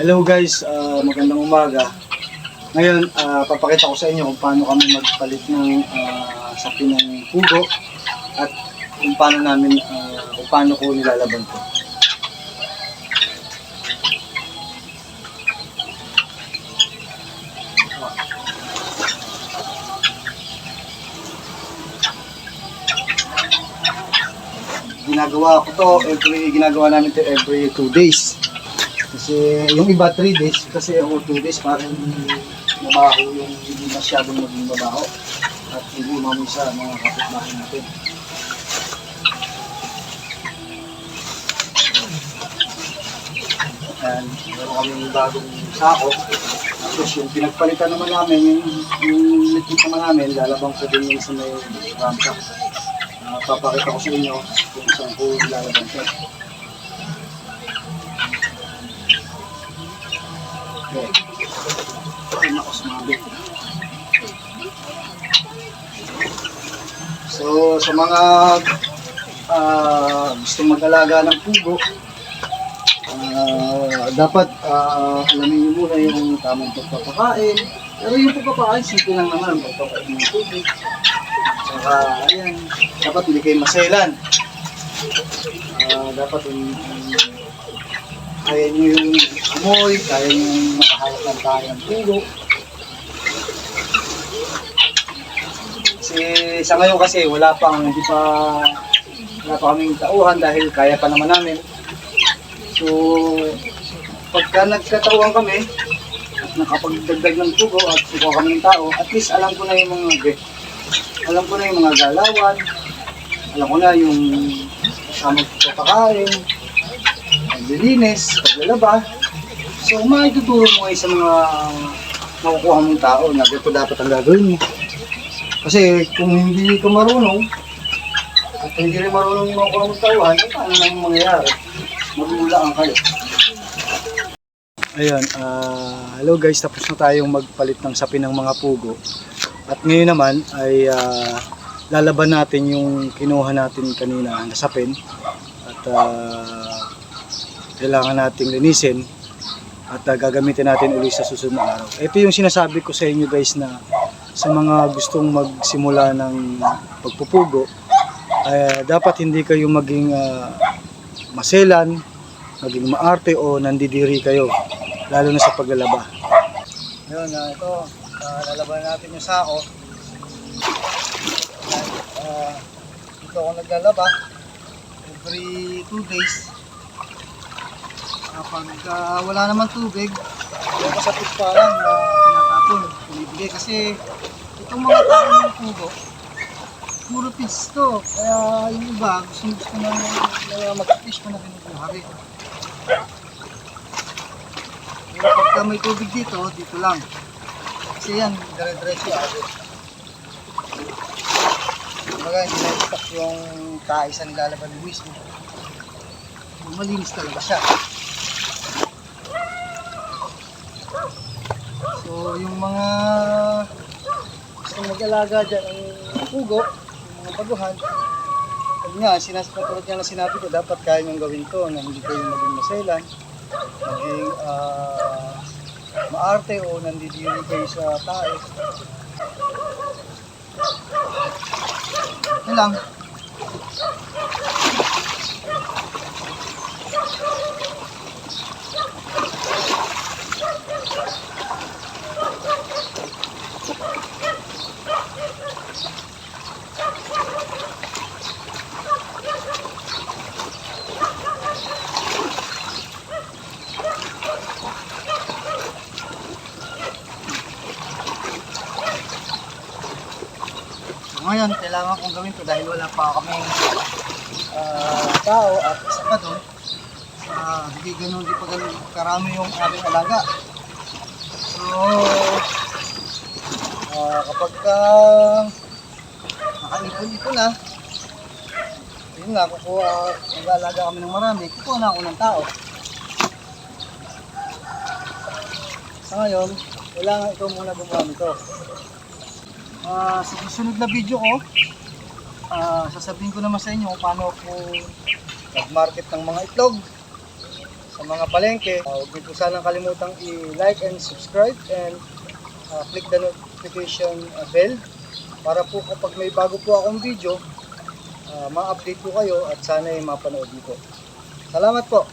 Hello guys, ah, magandang umaga. Ngayon, ah, papakita ko sa inyo kung paano kami magpalit ng uh, sapi ng pugo at kung paano namin, ah, kung paano ko nilalaban to. Ginagawa ko to, every, ginagawa namin to every 2 days. Kasi yung iba 3 days, kasi ako 2 days parang mabaho yung hindi masyadong maging mabaho at hindi umami sa mga kapitbahay natin. Ayan, meron kami bagong sako. Tapos yung pinagpalitan naman namin, yung, yung liquid naman namin, lalabang ko din yung sa may rampa. Uh, papakita ko sa inyo kung saan ko lalabang siya. So, sa mga ah gusto mag-alaga ng pugo, ah, dapat ah, alamin nyo muna yung tamang pagpapakain. Pero yung pagpapakain, simple lang naman ang pagpapakain ng tubig. Saka, ayan, dapat hindi kayo maselan. Ah, dapat yung kaya nyo yung amoy, kaya nyo yung makahawak ng tayo ng pugo. Kasi sa ngayon kasi wala pang, hindi pa, wala pa kaming tauhan dahil kaya pa naman namin. So, pagka nagkatauhan kami, at nakapagdagdag ng pugo at suko kami ng tao, at least alam ko na yung mga alam ko na yung mga galawan, alam ko na yung kasamang pagkakain, paglilinis, paglalaba. So, maituturo mo kayo sa mga makukuha mong tao na ito dapat ang gagawin mo. Kasi kung hindi ka marunong, at hindi rin marunong makukuha mong tauhan, eh, paano na yung mangyayari? Magulaan kayo. Ayan, ah, hello guys, tapos na tayong magpalit ng sapi ng mga pugo. At ngayon naman ay ah, lalaban natin yung kinuha natin kanina na sapin. At ah, kailangan nating linisin at ah, gagamitin natin ulit sa susunod na araw. Ito yung sinasabi ko sa inyo guys na sa mga gustong magsimula ng pagpupugo, ay dapat hindi kayo maging ah, maselan, maging maarte o nandidiri kayo, lalo na sa paglalaba. Ngayon, na ito, ah, lalaban natin yung sako. Uh, dito ako naglalaba every 2 days. Kapag ah, wala naman tubig, yung kasapit pa lang na tinatapon, pinibigay. Kasi itong mga tao ng pugo, puro fish to. Kaya yung iba, gusto gusto na, na mag-fish pa na pinupuhari. Pero pagka may tubig dito, dito lang. Kasi yan, dire-diretso agad. Kumbaga, hindi na stock yung tae sa nilalaban ng mismo. Malinis talaga siya. So, yung mga gusto mag-alaga dyan ng pugo, yung mga baguhan, Sabi nga, sinas patulad nga na sinabi ko, dapat kaya niyong gawin to na hindi kayo maging maselan, maging ah, maarte o nandidiri kayo sa tae. Ito lang. Ngayon, kailangan kong gawin to dahil wala pa kaming ah, tao at isa pa doon. Uh, hindi ganun, di pa ganun karami yung aming alaga. So, ah, kapag uh, nakaipon-ipon na, yun nga, kukuha, mag-aalaga kami ng marami, kukuha na ako ng tao. Sa ngayon, kailangan ikaw muna gumawa nito. Ah, sa susunod na video ko, ah, sasabihin ko naman sa inyo paano ako mag-market ng mga itlog sa mga palengke. Uh, huwag niyo po sanang kalimutang i-like and subscribe and uh, click the notification uh, bell para po kapag may bago po akong video, uh, ma-update po kayo at sana ay mapanood niyo po. Salamat po!